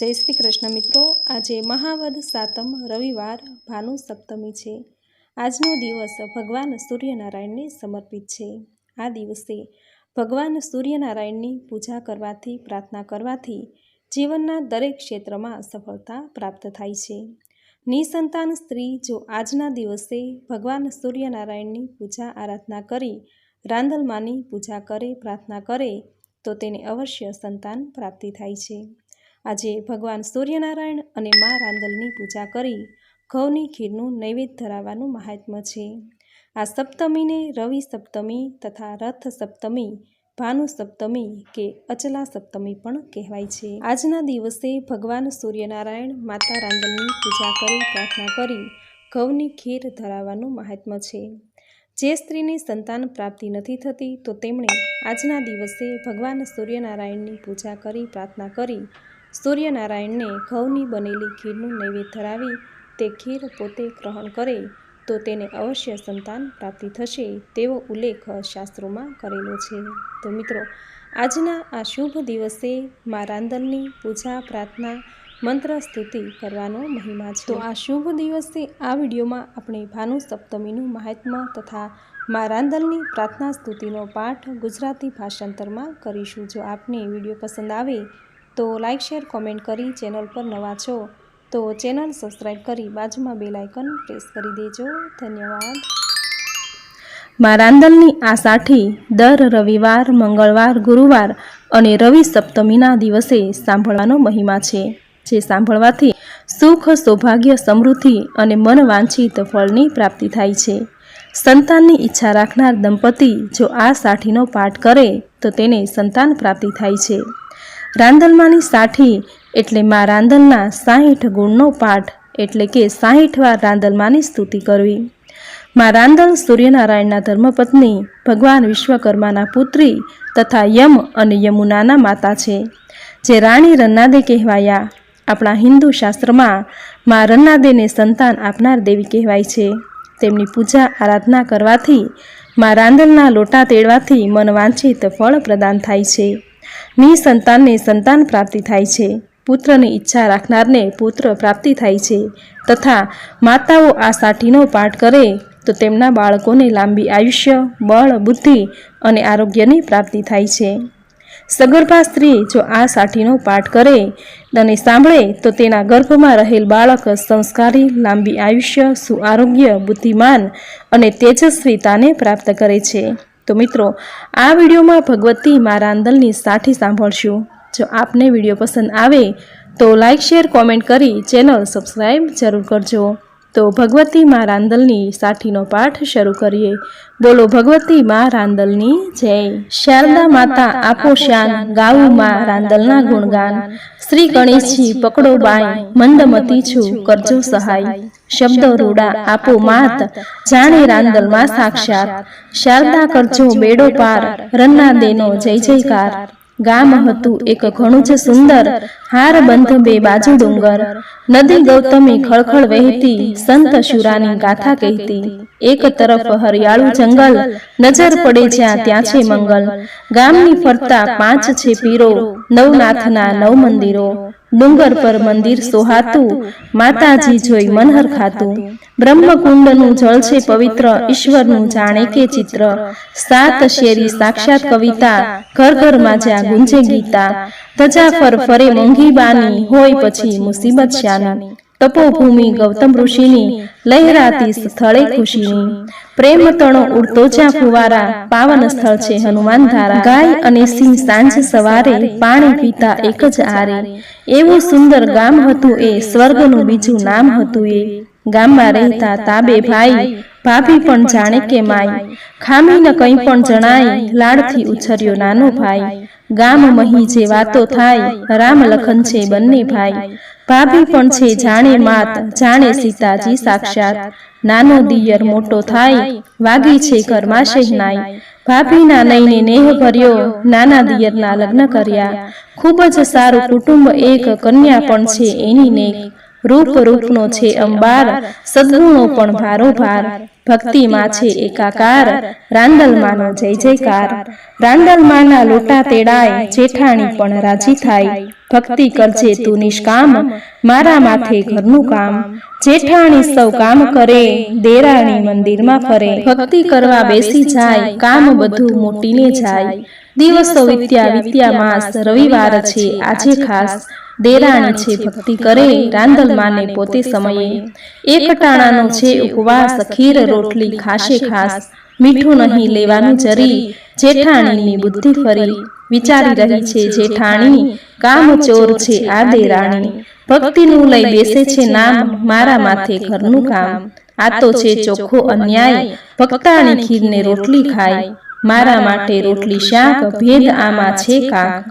જય શ્રી કૃષ્ણ મિત્રો. આજે મહાવદ સાતમ રવિવાર, ભાનુ સપ્તમી છે. આજનો દિવસ ભગવાન સૂર્યનારાયણને સમર્પિત છે. આ દિવસે ભગવાન સૂર્યનારાયણની પૂજા કરવાથી, પ્રાર્થના કરવાથી જીવનના દરેક ક્ષેત્રમાં સફળતા પ્રાપ્ત થાય છે. નિસંતાન સ્ત્રી જો આજના દિવસે ભગવાન સૂર્યનારાયણની પૂજા આરાધના કરી રાંદલમાની પૂજા કરે, પ્રાર્થના કરે, તો તેને અવશ્ય સંતાન પ્રાપ્તિ થાય છે. આજે ભગવાન સૂર્યનારાયણ અને મા રાંદલની પૂજા કરી ઘઉંની ખીરનું નૈવેદ્ય ધરાવવાનું મહાત્મ્ય છે. આ સપ્તમીને રવિ સપ્તમી તથા રથ સપ્તમી, ભાનુ સપ્તમી કે અચલા સપ્તમી પણ કહેવાય છે. આજના દિવસે ભગવાન સૂર્યનારાયણ માતા રાંદલની પૂજા કરી, પ્રાર્થના કરી, ઘઉંની ખીર ધરાવવાનું મહાત્મ્ય છે. જે સ્ત્રીને સંતાન પ્રાપ્તિ નથી થતી તો તેમણે આજના દિવસે ભગવાન સૂર્યનારાયણની પૂજા કરી, પ્રાર્થના કરી સૂર્યનારાયણને ઘઉંની બનેલી ખીરનું નૈવેદ્ય ધરાવી તે ખીર પોતે ગ્રહણ કરે, તો તેને અવશ્ય સંતાન પ્રાપ્તિ થશે, તેવો ઉલ્લેખ શાસ્ત્રોમાં કરેલો છે. તો મિત્રો, આજના આ શુભ દિવસે મા રાંદલની પૂજા, પ્રાર્થના, મંત્ર, સ્તુતિ કરવાનો મહિમા છે. તો આ શુભ દિવસે આ વિડીયોમાં આપણે ભાનુ સપ્તમીનું મહાત્મ્ય તથા મા રાંદલની પ્રાર્થના, સ્તુતિનો પાઠ ગુજરાતી ભાષાંતરમાં કરીશું. જો આપને વીડિયો પસંદ આવે તો લાઇક શેર, કોમેન્ટ કરી ચેનલ પર નવા છો તો ચેનલ સબસ્ક્રાઈબ કરી બાજુમાં બેલ આઇકન પ્રેસ કરી દેજો. ધન્યવાદ. મારાંદલની આ સાઠી દર રવિવાર, મંગળવાર, ગુરુવાર અને રવિ સપ્તમીના દિવસે સાંભળવાનો મહિમા છે, જે સાંભળવાથી સુખ, સૌભાગ્ય, સમૃદ્ધિ અને મન વાંછિત ફળની પ્રાપ્તિ થાય છે. સંતાનની ઈચ્છા રાખનાર દંપતી જો આ સાઠીનો પાઠ કરે તો તેને સંતાન પ્રાપ્તિ થાય છે. રાંદલમાની સાઠી એટલે મા રાંધલના સાહીઠ ગુણનો પાઠ એટલે કે સાહીઠ વાર રાંદલમાની સ્તુતિ કરવી. મા રાંધલ સૂર્યનારાયણના ધર્મપત્ની, ભગવાન વિશ્વકર્માના પુત્રી તથા યમ અને યમુનાના માતા છે. જે રાણી રન્નાદે કહેવાયા. આપણા હિન્દુ શાસ્ત્રમાં મા રન્નાદેને સંતાન આપનાર દેવી કહેવાય છે. તેમની પૂજા આરાધના કરવાથી મા રાંધલના લોટા તેડવાથી મન વાંછિત ફળ પ્રદાન થાય છે. નિસંતાનને સંતાન પ્રાપ્તિ થાય છે. પુત્રની ઈચ્છા રાખનારને પુત્ર પ્રાપ્તિ થાય છે. તથા માતાઓ આ સાઠીનો પાઠ કરે તો તેમના બાળકોને લાંબી આયુષ્ય, બળ, બુદ્ધિ અને આરોગ્યની પ્રાપ્તિ થાય છે. સગર્ભા સ્ત્રી જો આ સાઠીનો પાઠ કરે અને સાંભળે તો તેના ગર્ભમાં રહેલ બાળક સંસ્કારી, લાંબી આયુષ્ય, સુઆરોગ્ય, બુદ્ધિમાન અને તેજસ્વીતાને પ્રાપ્ત કરે છે. તો મિત્રો, આ વિડીયોમાં ભગવતી મારા આંદલની સાઠી સાંભળશું. જો આપને વીડિયો પસંદ આવે, તો લાઇક શેર કોમેન્ટ કરી ચેનલ સબસ્ક્રાઈબ જરૂર કરજો. તો ભગવતી મા રાંદલની સાઠીનો પાઠ શરૂ કરીએ. બોલો ભગવતી મા રાંદલની જય. શારદા માતા આપો શ્યાન ગાવું મા રાંદલના ગુણગાન. શ્રી ગણેશજી પકડો બાય મંદમતી છું, કરજો સહાય. શબ્દો રૂડા આપો માત, જાણે રાંદલમાં સાક્ષાત. શારદા કરજો બેડો પાર, રન્ના દેનો જય જયકાર. ગામ હતું એક ઘણું જ સુંદર, હાર બંધ બે બાજુ ડુંગર. નદી ગૌતમી ખળખળ વહેતી સંત શુરાની ગાથા કહેતી, એક તરફ હરિયાળું જંગલ, નજર પડે જ્યાં ત્યાં છે મંગલ. ગામની ફરતા પાંચ છે પીરો, નવનાથના નવ મંદિરો. ડુંગર પર મંદિર સોહાતું, માતાજી જોઈ મનહર ખાતું. બ્રહ્મકુંડનું જળ છે પવિત્ર, ઈશ્વરનું જાણે કે ચિત્ર. સાત શેરી સાક્ષાત કવિતા, ઘર ઘરમાં જ્યાં ગુંજે ગીતા. ધજા ફર ફરે મોંઘી બાની, હોય પછી મુસીબત શાની. તપોભૂમિ ગૌતમ ઋષિની લહેરાતી સ્થળે ખુશીની. પ્રેમ તણો ઉડતો જ્યાં ફુવારા પાવન સ્થળ છે હનુમાન ધારા. ગાય અને સિંહ સાંજ સવારે પાણી પીતા એક જ આરે. એવું સુંદર ગામ હતું એ, સ્વર્ગનું બીજું નામ હતું એ. ગામમાં રહેતા તાબે ભાઈ ભાભી પણ જાણે કે માય ખામીને કંઈ પણ જણાય લાડથી ઉછર્યો નાનો ભાઈ. ગામ મહી જે વાતો થાય રામ લખન છે બંને ભાઈ. ભાભી પણ છે જાણે માત જાણે સીતાજી સાક્ષાત. નાનો દિયર મોટો થાય વાગી છે ઘરમાં શહેનાય ભાભીના નઈને નેહ ભર્યો નાના દિયરના લગ્ન કર્યા. ખૂબ જ સારું કુટુંબ એક કન્યા પણ છે એની નેક. રૂપ રૂપનો છે અંબાર, સદગુણો પણ ભારો ભાર, ભક્તિમાં છે એકાકાર રાંદલમાનો જય જયકાર. રાંદલમાના લોટા તેડાય, જેઠાણી પણ રાજી થાય. ભક્તિ કરજે તું નિષ્કામ, મારા માથે ઘરનું કામ. જેઠાણી સૌ કામ કરે, દેરાણી મંદિરમાં ફરે. ભક્તિ કરવા બેસી જાય, કામ બધું મોટીને જાય. દિવસો વિત્યા વિત્યા માસ, રવિવાર છે. આજે ખાસ દેરાણી છે, ભક્તિ કરે માને પોતે સમયે. એકટાણાનો છે ઉપવાસ, ખીર, રોટલી, ખાશે ખાસ. મીઠું નહીં લેવાનું જરી જેઠાણીની બુદ્ધિ ફરી. વિચારી રહી છે જેઠાણી, કામ ચોર છે આ દેરાણી. ભક્તિનું લઈ બેસે છે નામ, મારા માથે ઘરનું કામ. આ તો છે ચોખ્ખો અન્યાય. ભક્તાણી ખીરને રોટલી ખાય. મારા માટે રોટલી શાક ભેદ આમાં છે કાક.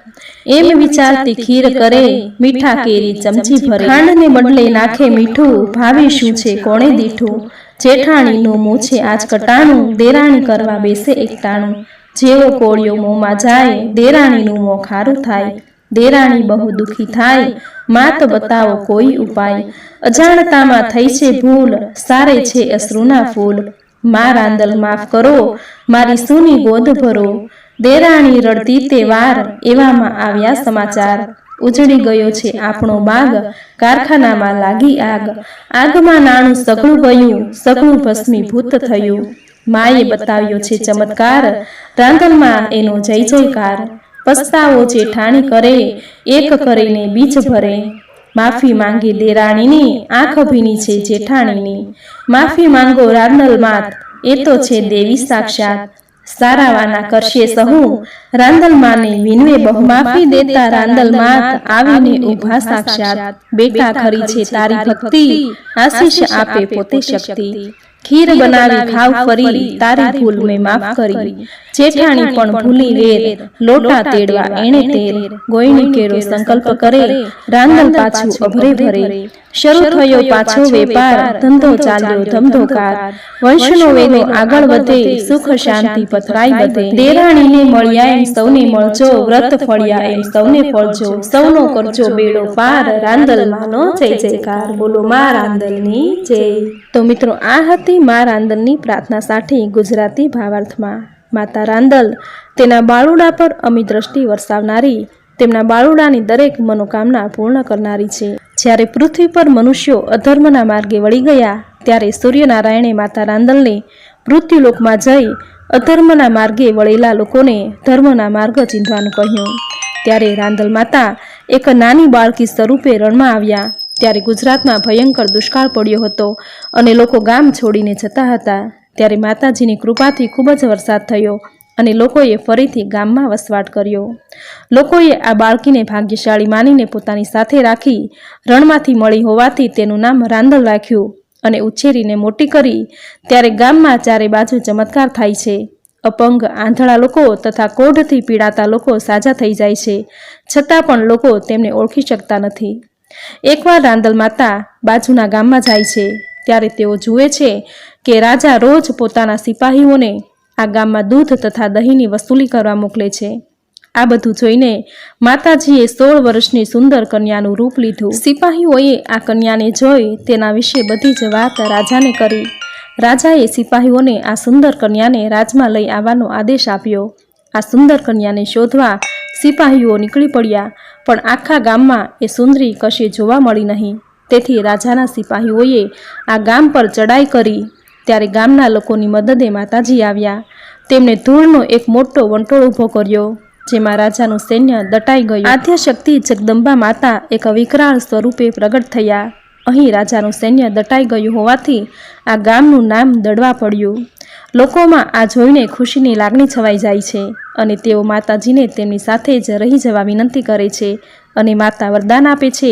એમ વિચારતી ખીર કરે મીઠા કેરી ચમચી ભરે ખાંડને બદલે નાખે મીઠું ભાવે શું છે કોણે દીઠું? જેઠાણીનું મોં છે આજ કટાણું દેરાણી કરવા બેસે એકટાણું. જેવો કોળિયો મોંમાં જાય દેરાણીનું મોં ખારું થાય. દેરાણી બહુ દુખી થાય. માત બતાવો કોઈ ઉપાય. અજાણતામાં થઈ છે ભૂલ. સારે છે અશ્રુના ફૂલ. મા રાંદલ માફ કરો, મારી સૂની ગોદ ભરો. દેરાણી રડતી તે વાર એવામાં આવ્યા સમાચાર. ઉજળી ગયો છે આપણો બાગ, કારખાનામાં લાગી આગ. આગમાં નાણું સગળું ગયું સગળું ભસ્મીભૂત થયું. માએ બતાવ્યો છે ચમત્કાર રાંદલમાં એનો જય જયકાર પસ્તાવો જે ઠાણી કરે, એક કરીને બીજ ભરે. માફી માંગી દેરાણીની આંખ ભીની છે જેઠાણીની. માફી માંગો રાંદલ માત, એ તો છે દેવી સાક્ષાત. સારાવાના કરશે સહુ. રાંદલ માને વિનવે બહુ માફી દેતા રાંદલ માત આવીને ઊભા સાક્ષાત. બેટા ખરી છે તારી ભક્તિ, આશીષ આપે પોતે શક્તિ. ખીર બનાવી ખાવ ફરી તારી ભૂલ મેં માફ કરી. જેઠાણી પણ ભૂલી વેર. લોટા તેડવા એણે તેર. ગોયણી કેરો સંકલ્પ કરે. રાંદલ પાછું અભરે. ભરે. શરૂ થયો પાછો વેપાર ધંધો ચાલ્યો ધમધોકાર વંશનો વેલો આગળ વધે સુખ શાંતિ પથરાઈ વધે. દેરાણીને મળ્યા એમ સૌને મળજો વ્રત ફળ્યા એમ સૌને ફળજો સૌનો કરજો બેડો પાર રાંદલ માનો જય જયકાર. બોલો મા રાંદલની જય. તો મિત્રો આ હતી મા રાંદલની પ્રાર્થના સાઠી ગુજરાતી ભાવાર્થમાં. માતા રાંદલ તેના બાળુડા પર અમી દ્રષ્ટિ વરસાવનારી તેમના બાળુડાની દરેક મનોકામના પૂર્ણ કરનારી છે. જ્યારે પૃથ્વી પર મનુષ્યો અધર્મના માર્ગે વળી ગયા, ત્યારે સૂર્યનારાયણે માતા રાંદલને મૃત્યુલોકમાં જઈ અધર્મના માર્ગે વળેલા લોકોને ધર્મના માર્ગ ચીંધવાનું કહ્યું. ત્યારે રાંદલ માતા એક નાની બાળકી સ્વરૂપે રણમાં આવ્યા. ત્યારે ગુજરાતમાં ભયંકર દુષ્કાળ પડ્યો હતો અને લોકો ગામ છોડીને જતા હતા. ત્યારે માતાજીની કૃપાથી ખૂબ જ વરસાદ થયો. અને લોકોએ ફરીથી ગામમાં વસવાટ કર્યો. લોકોએ આ બાળકીને ભાગ્યશાળી માનીને પોતાની સાથે રાખી રણમાંથી મળી હોવાથી તેનું નામ રાંદલ રાખ્યું અને ઉછેરીને મોટી કરી. ત્યારે ગામમાં ચારે બાજુ ચમત્કાર થાય છે. અપંગ આંધળા લોકો તથા કોઢથી પીડાતા લોકો સાજા થઈ જાય છે. છતાં પણ લોકો તેમને ઓળખી શકતા નથી. એકવાર રાંદલ માતા બાજુના ગામમાં જાય છે, ત્યારે તેઓ જુએ છે કે રાજા રોજ પોતાના સિપાહીઓને આ ગામમાં દૂધ તથા દહીંની વસૂલી કરવા મોકલે છે. આ બધું જોઈને માતાજીએ સોળ વર્ષની સુંદર કન્યાનું રૂપ લીધું. સિપાહીઓએ આ કન્યાને જોઈ તેના વિશે બધી જ વાત રાજાને કરી. રાજાએ સિપાહીઓને આ સુંદર કન્યાને રાજમાં લઈ આવવાનો આદેશ આપ્યો. આ સુંદર કન્યાને શોધવા સિપાહીઓ નીકળી પડ્યા, પણ આખા ગામમાં એ સુંદરી કશે જોવા મળી નહીં. તેથી રાજાના સિપાહીઓએ આ ગામ પર ચડાઈ કરી ત્યારે ગામના લોકોની મદદે માતાજી આવ્યા. તેમણે ધૂળનો એક મોટો વંટોળ ઊભો કર્યો, જેમાં રાજાનું સૈન્ય દટાઈ ગયું. આદ્ય શક્તિ જગદંબા માતા એક વિકરાળ સ્વરૂપે પ્રગટ થયા. અહીં રાજાનું સૈન્ય દટાઈ ગયું હોવાથી આ ગામનું નામ દડવા પડ્યું. લોકોમાં આ જોઈને ખુશીની લાગણી છવાઈ જાય છે અને તેઓ માતાજીને તેમની સાથે જ રહી જવા વિનંતી કરે છે અને માતા વરદાન આપે છે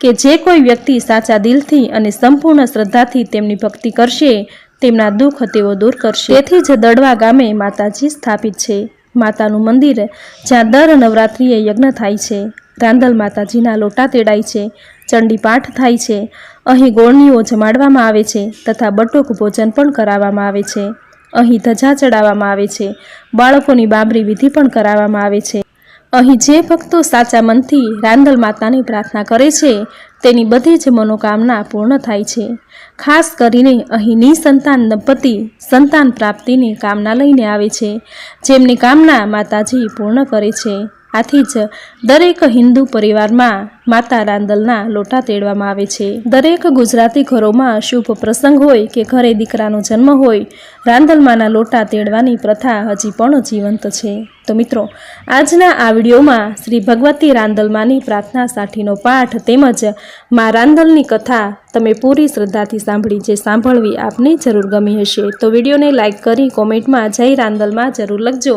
કે જે કોઈ વ્યક્તિ સાચા દિલથી અને સંપૂર્ણ શ્રદ્ધાથી તેમની ભક્તિ કરશે તેમના દુઃખ તેઓ દૂર કરશે. તેથી જ દડવા ગામે માતાજી સ્થાપિત છે. માતાનું મંદિર, જ્યાં દર નવરાત્રિએ યજ્ઞ થાય છે. રાંદલ માતાજીના લોટા તેડાય છે. ચંડી પાઠ થાય છે. અહીં ગોળનીઓ જમાડવામાં આવે છે તથા બટુક ભોજન પણ કરાવવામાં આવે છે. અહીં ધજા ચડાવવામાં આવે છે. બાળકોની બાબરી વિધિ પણ કરાવવામાં આવે છે. અહીં જે ભક્તો સાચા મનથી રાંદલ માતાની પ્રાર્થના કરે છે તેની બધી જ મનોકામના પૂર્ણ થાય છે. ખાસ કરીને અહીં નિસંતાન દંપતી સંતાન પ્રાપ્તિની કામના લઈને આવે છે, જેમની કામના માતાજી પૂર્ણ કરે છે. આથી જ દરેક હિન્દુ પરિવારમાં માતા રાંદલના લોટા તેડવામાં આવે છે. દરેક ગુજરાતી ઘરોમાં શુભ પ્રસંગ હોય કે ઘરે દીકરાનો જન્મ હોય, રાંદલમાના લોટા તેડવાની પ્રથા હજી પણ જીવંત છે. તો મિત્રો, આજના આ વિડીયોમાં શ્રી ભગવતી રાંદલમાની પ્રાર્થના સાઠીનો પાઠ તેમજ મા રાંદલની કથા તમે પૂરી શ્રદ્ધાથી સાંભળી જે સાંભળવી આપને જરૂર ગમી હશે. તો વિડીયોને લાઇક કરી કોમેન્ટમાં જય રાંદલમાં જરૂર લખજો.